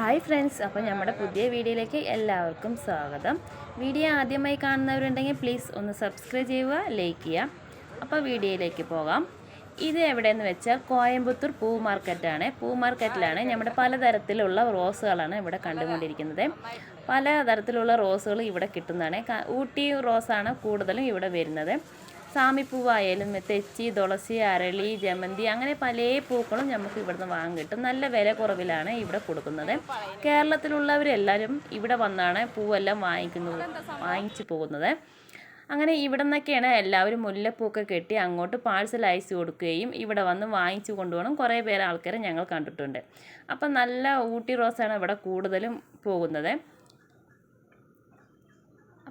Hi friends അപ്പോൾ നമ്മുടെ പുതിയ വീഡിയോയിലേക്ക് എല്ലാവർക്കും സ്വാഗതം. വീഡിയോ ആദ്യമായി കാണുന്നവരുണ്ടെങ്കിൽ പ്ലീസ് ഒന്ന് സബ്സ്ക്രൈബ് ചെയ്യുക ലൈക്ക് ചെയ്യുക. അപ്പോൾ വീഡിയോയിലേക്ക് പോകാം. ഇത് എവിടെയെന്ന് വെച്ചാൽ കോയമ്പത്തൂർ പൂ മാർക്കറ്റാണ് പൂ മാർക്കറ്റിലാണ് നമ്മുടെ പലതരത്തിലുള്ള റോസുകളാണ് ഇവിടെ കണ്ടുകൊണ്ടിരിക്കുന്നത്. പലതരത്തിലുള്ള റോസുകൾ ഇവിടെ കിട്ടുന്നതാണ്. ഊട്ടി റോസാണ് കൂടുതലും ഇവിടെ വരുന്നത്. സാമിപ്പൂവായാലും തെച്ചി തുളസി അരളി ജമന്തി അങ്ങനെ പല പൂക്കളും നമുക്ക് ഇവിടുന്ന് വാങ്ങാൻ കിട്ടും. നല്ല വില കുറവിലാണ് ഇവിടെ കൊടുക്കുന്നത്. കേരളത്തിലുള്ളവരെല്ലാവരും ഇവിടെ വന്നാണ് പൂവെല്ലാം വാങ്ങിക്കുന്നത് വാങ്ങിച്ചു പോകുന്നത്. അങ്ങനെ ഇവിടെ നിന്നൊക്കെയാണ് എല്ലാവരും മുല്ലപ്പൂക്കെ കെട്ടി അങ്ങോട്ട് പാഴ്സൽ അയച്ചു കൊടുക്കുകയും ഇവിടെ വന്ന് വാങ്ങിച്ചു കൊണ്ടുപോകണം. കുറേ പേര് ആൾക്കാരെ ഞങ്ങൾ കണ്ടിട്ടുണ്ട്. അപ്പം നല്ല ഊട്ടി റോസാണ് ഇവിടെ കൂടുതലും പോകുന്നത്.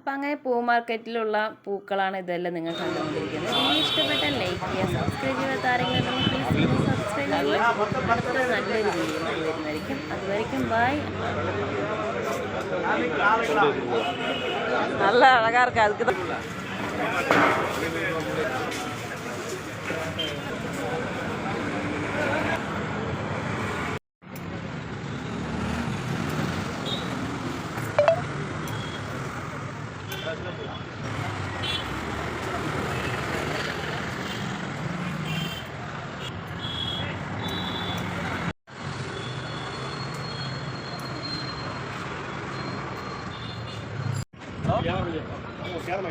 അപ്പോൾ അങ്ങനെ പൂ മാർക്കറ്റിലുള്ള പൂക്കളാണ് ഇതെല്ലാം നിങ്ങൾ കണ്ടുകൊണ്ടിരിക്കുന്നത്. വീഡിയോ ഇഷ്ടപ്പെട്ടാൽ ലൈക്ക് ചെയ്യുക സബ്സ്ക്രൈബ് ചെയ്യുക താരങ്ങളും പ്ലീസ് സബ്സ്ക്രൈബ് ചെയ്യുക. അടുത്ത നല്ലൊരു വീഡിയോ വരുന്നതായിരിക്കും. അതുവരെയും ബായ് നല്ല അഴകാർക്ക് അതുക്ക് கேமரா கேமரா